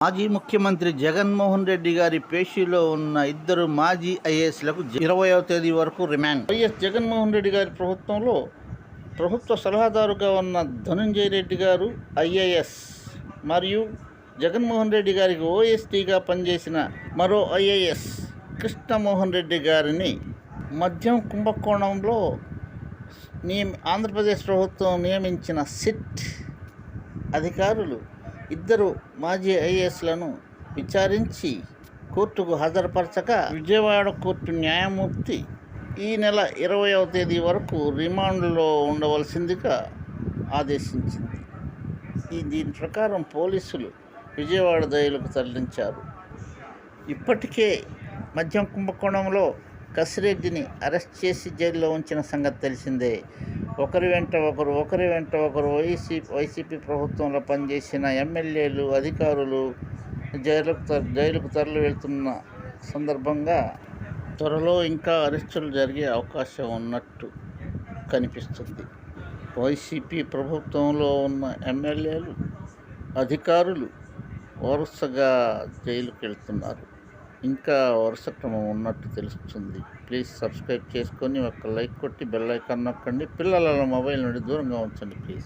మాజీ ముఖ్యమంత్రి జగన్మోహన్ రెడ్డి గారి పేషీలో ఉన్న ఇద్దరు మాజీ ఐఏఎస్లకు ఇరవయో తేదీ వరకు రిమాండ్. వైఎస్ జగన్మోహన్ రెడ్డి గారి ప్రభుత్వంలో ప్రభుత్వ సలహాదారుగా ఉన్న ధనుంజయ రెడ్డి గారు ఐఏఎస్ మరియు జగన్మోహన్ రెడ్డి గారికి ఓఎస్టీగా పనిచేసిన మరో ఐఏఎస్ కృష్ణమోహన్ రెడ్డి గారిని మద్యం కుంభకోణంలో నియమి ఆంధ్రప్రదేశ్ ప్రభుత్వం నియమించిన సిట్ అధికారులు ఇద్దరు మాజీ ఐఏఎస్లను విచారించి కోర్టుకు హాజరుపరచగా విజయవాడ కోర్టు న్యాయమూర్తి ఈ నెల ఇరవయవ తేదీ వరకు రిమాండ్లో ఉండవలసిందిగా ఆదేశించింది. ఈ దీని ప్రకారం పోలీసులు విజయవాడ జైలుకు తరలించారు. ఇప్పటికే మద్యం కుంభకోణంలో కసిరెడ్డిని అరెస్ట్ చేసి జైల్లో ఉంచిన సంగతి తెలిసిందే. ఒకరి వెంట ఒకరు ఒకరి వెంట ఒకరు వైసీ వైసీపీ ప్రభుత్వంలో పనిచేసిన ఎమ్మెల్యేలు అధికారులు జైలుకు తర జైలుకు తరలి వెళ్తున్న సందర్భంగా త్వరలో ఇంకా అరెస్టులు జరిగే అవకాశం ఉన్నట్టు కనిపిస్తుంది. వైసీపీ ప్రభుత్వంలో ఉన్న ఎమ్మెల్యేలు అధికారులు వరుసగా జైలుకు వెళ్తున్నారు ఇంకా వరుస క్రమం ఉన్నట్టు తెలుస్తుంది. ప్లీజ్ సబ్స్క్రైబ్ చేసుకొని ఒక లైక్ కొట్టి బెల్ ఐకాన్ నొక్కండి. పిల్లల మొబైల్ నుండి దూరంగా ఉంచండి ప్లీజ్.